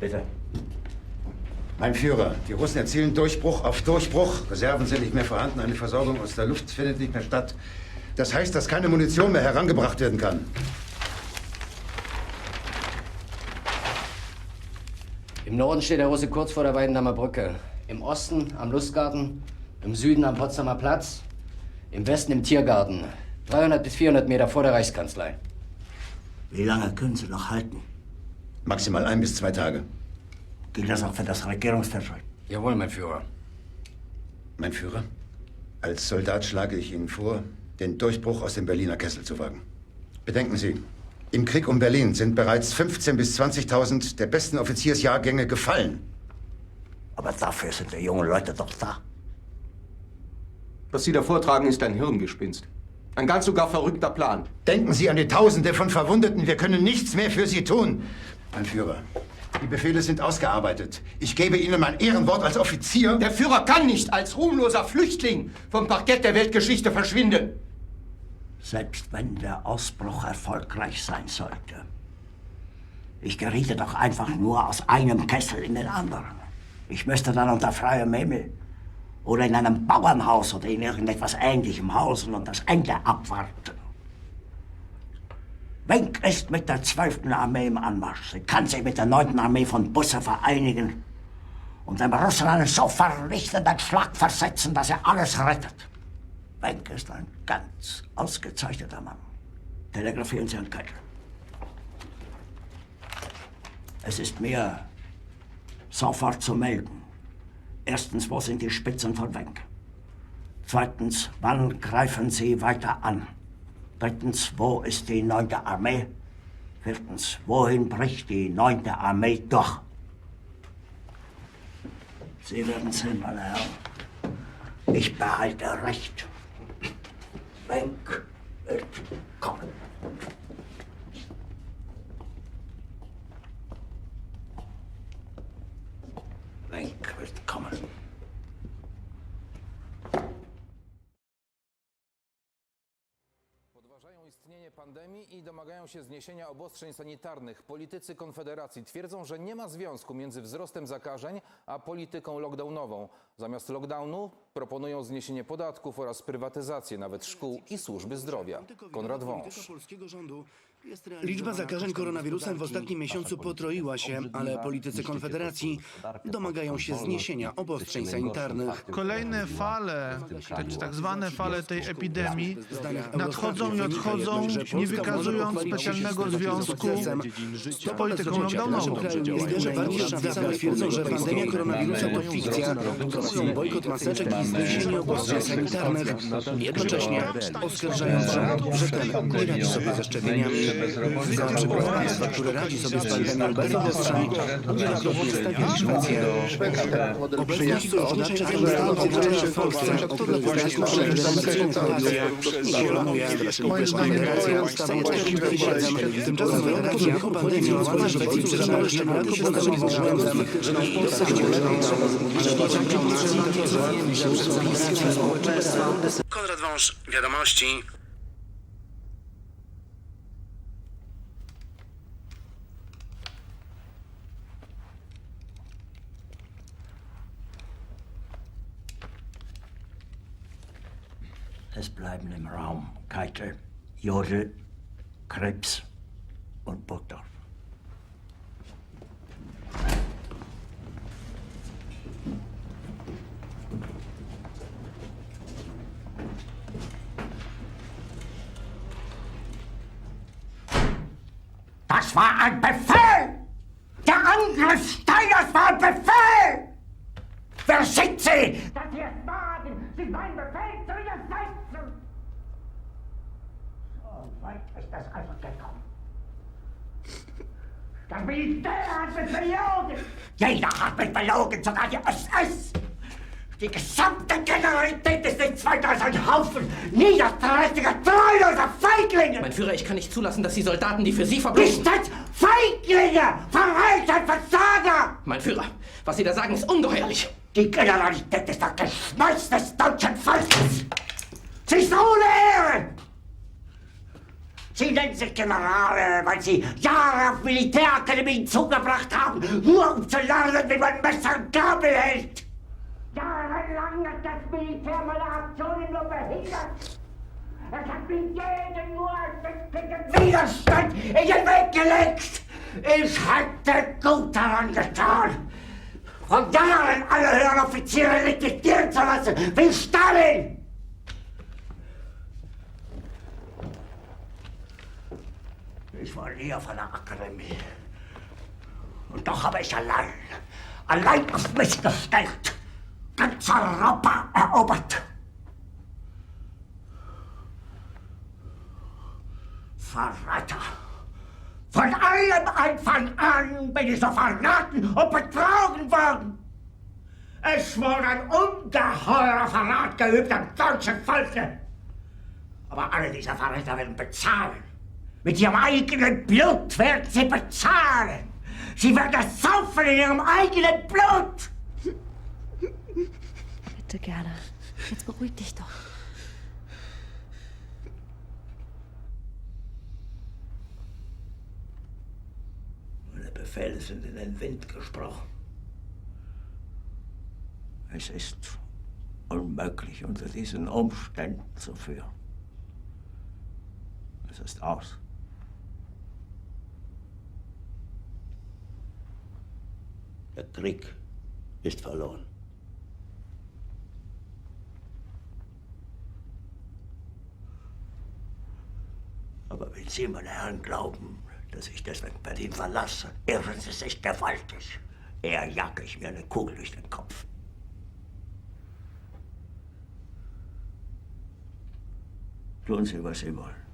Bitte. Mein Führer, die Russen erzielen Durchbruch auf Durchbruch. Reserven sind nicht mehr vorhanden, eine Versorgung aus der Luft findet nicht mehr statt. Das heißt, dass keine Munition mehr herangebracht werden kann. Im Norden steht der Russe kurz vor der Weidendammer Brücke. Im Osten am Lustgarten, im Süden am Potsdamer Platz, im Westen im Tiergarten. 300 bis 400 Meter vor der Reichskanzlei. Wie lange können Sie noch halten? Maximal ein bis zwei Tage. Gilt das auch für das Regierungsviertel? Jawohl, mein Führer. Mein Führer, als Soldat schlage ich Ihnen vor, den Durchbruch aus dem Berliner Kessel zu wagen. Bedenken Sie, im Krieg um Berlin sind bereits 15.000 bis 20.000 der besten Offiziersjahrgänge gefallen. Aber dafür sind die jungen Leute doch da. Was Sie da vortragen, ist ein Hirngespinst. Ein ganz sogar verrückter Plan. Denken Sie an die Tausende von Verwundeten. Wir können nichts mehr für Sie tun. Mein Führer, die Befehle sind ausgearbeitet. Ich gebe Ihnen mein Ehrenwort als Offizier. Der Führer kann nicht als ruhmloser Flüchtling vom Parkett der Weltgeschichte verschwinden. Selbst wenn der Ausbruch erfolgreich sein sollte. Ich geriete doch einfach nur aus einem Kessel in den anderen. Ich müsste dann unter freiem Himmel oder in einem Bauernhaus oder in irgendetwas Ähnlichem hausen und das Ende abwarten. Wenk ist mit der 12. Armee im Anmarsch. Sie kann sich mit der 9. Armee von Busse vereinigen und dem Russen einen so vernichtenden Schlag versetzen, dass er alles rettet. Wenk ist ein ganz ausgezeichneter Mann. Telegrafieren Sie an Keitel. Es ist mir sofort zu melden. Erstens, wo sind die Spitzen von Wenk? Zweitens, wann greifen Sie weiter an? Drittens, wo ist die neunte Armee? Viertens, wohin bricht die neunte Armee durch? Sie werden sehen, meine Herren. Ich behalte Recht. Wenk Podważają istnienie pandemii i domagają się zniesienia obostrzeń sanitarnych. Politycy Konfederacji twierdzą, że nie ma związku między wzrostem zakażeń a polityką lockdownową. Zamiast lockdownu proponują zniesienie podatków oraz prywatyzację nawet szkół i służby zdrowia. Konrad Wąż. Liczba zakażeń koronawirusem w ostatnim miesiącu potroiła się, ale politycy Konfederacji domagają się zniesienia obostrzeń sanitarnych. Kolejne fale, te czy tak zwane fale tej epidemii nadchodzą i odchodzą, nie wykazując specjalnego związku z polityką lockdownową. Liderzy partii rządzącej twierdzą, że pandemia koronawirusa to fikcja prowokują bojkot maseczek i zniesienie obostrzeń sanitarnych, jednocześnie oskarżając rząd, że ten nie radzi sobie ze szczepieniami. Za przykład państwa, które radzi sobie z pandemią bez obostrzeń, wielokrotnie stawia Szwecję. Obecnie sojusznicze zainwestowały w Polsce, które wyraźnie przewidywane są Rosja, Zielonuje, Republika Federacja, ustawa 47. Tymczasem Rosja po pandemii rozwoju Szwecji przyczyniła szczepionki się zdarzyły z rządem, że nie dosadził rządu, że nie Konrad Wąż, Wiadomości. Es bleiben im Raum Keitel, Jodl, Krebs und Burgdorf. Das war ein Befehl! Der Angriff Steiners war ein Befehl! Wer sind Sie? Dass Sie es wagen, sich meinen Befehl zu widersetzen! So weit ist das also gekommen. Das Militär hat mich belogen! Jeder hat mich belogen, sogar die SS! Die gesamte Generalität ist nichts weiter als ein Haufen niederträchtiger, treuloser Feiglinge! Mein Führer, ich kann nicht zulassen, dass die Soldaten, die für Sie verbringen... Nicht als Feiglinge! Verreiter, Versager! Mein Führer, was Sie da sagen, ist ungeheuerlich. Die Generalität ist das Geschmeiß des deutschen Volkes! Sie ist ohne Ehre! Sie nennen sich Generale, weil Sie Jahre auf Militärakademien zugebracht haben, nur um zu lernen, wie man Messer und Gabel hält. Jahrelang hat das Militär meine Aktionen nur behindert. Es hat mir jeden nur ersichtlichen Widerstand in den Weg gelegt. Ich hätte gut daran getan, von Jahren alle höheren Offiziere liquidieren zu lassen, wie Stalin. Ich war nie auf einer Akademie. Und doch habe ich allein, allein auf mich gestellt, ganz Europa erobert. Verräter! Von allem Anfang an bin ich so verraten und betrogen worden. Es wurde ein ungeheurer Verrat geübt am deutschen Volke. Aber alle diese Verräter werden bezahlen. Mit ihrem eigenen Blut werden sie bezahlen. Sie werden saufen in ihrem eigenen Blut. Bitte gerne. Jetzt beruhig dich doch. Meine Befehle sind in den Wind gesprochen. Es ist unmöglich, unter diesen Umständen zu führen. Es ist aus. Der Krieg ist verloren. Aber wenn Sie, meine Herren, glauben, dass ich deswegen Berlin verlasse, irren Sie sich gewaltig. Eher jage ich mir eine Kugel durch den Kopf. Tun Sie, was Sie wollen.